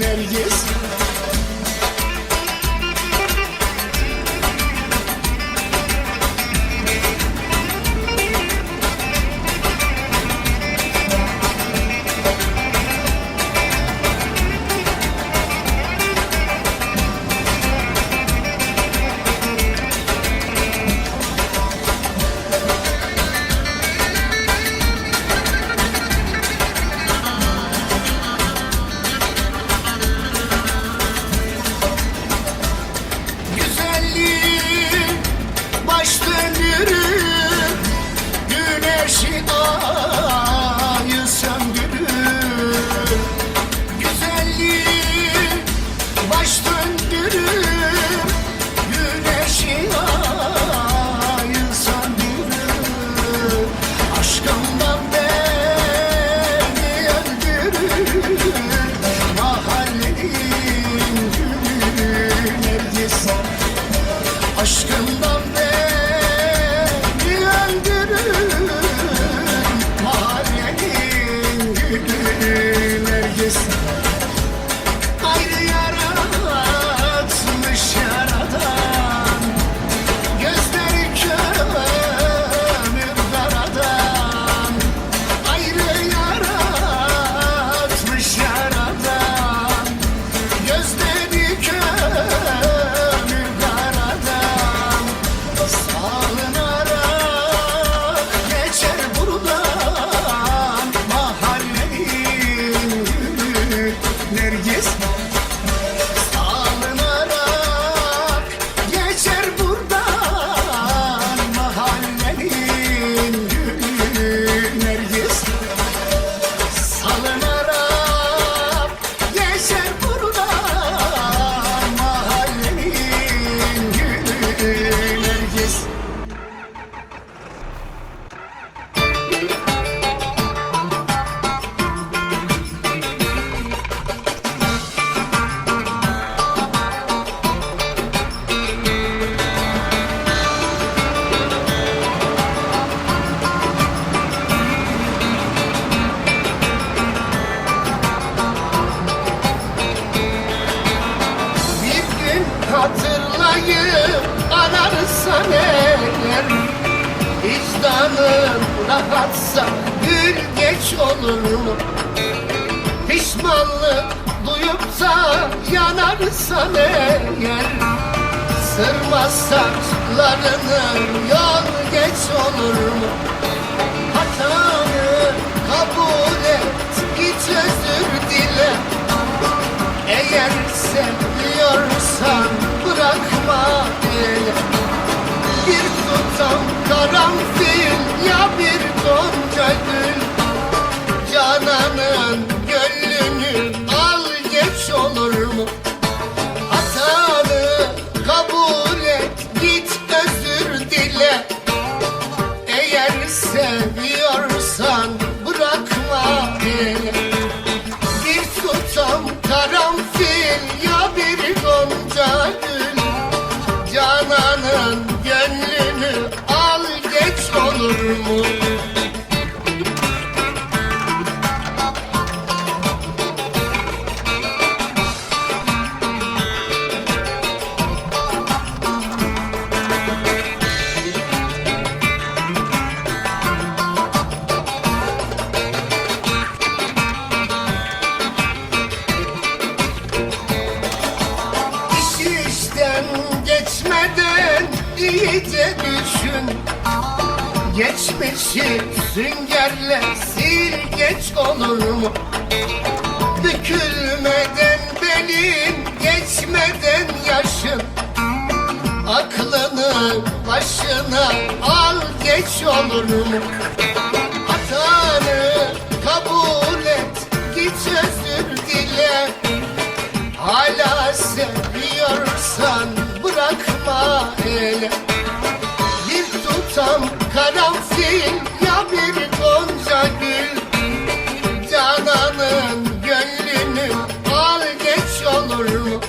nergis. Nergis gülüm ararsan eğer Vicdanım rahatsa gül geç olur mu? Pişmanlık duyup da yanarsan eğer Sırma saçlarını yol geç olur mu? Hatamı kabul geçmeden iyice düşün. Geçmişi süngerle sil geç olur mu? Bükülmeden benim geçmeden yaşın Aklını başına al geç olur mu? Hatanı kabul et git öz yansın ya bir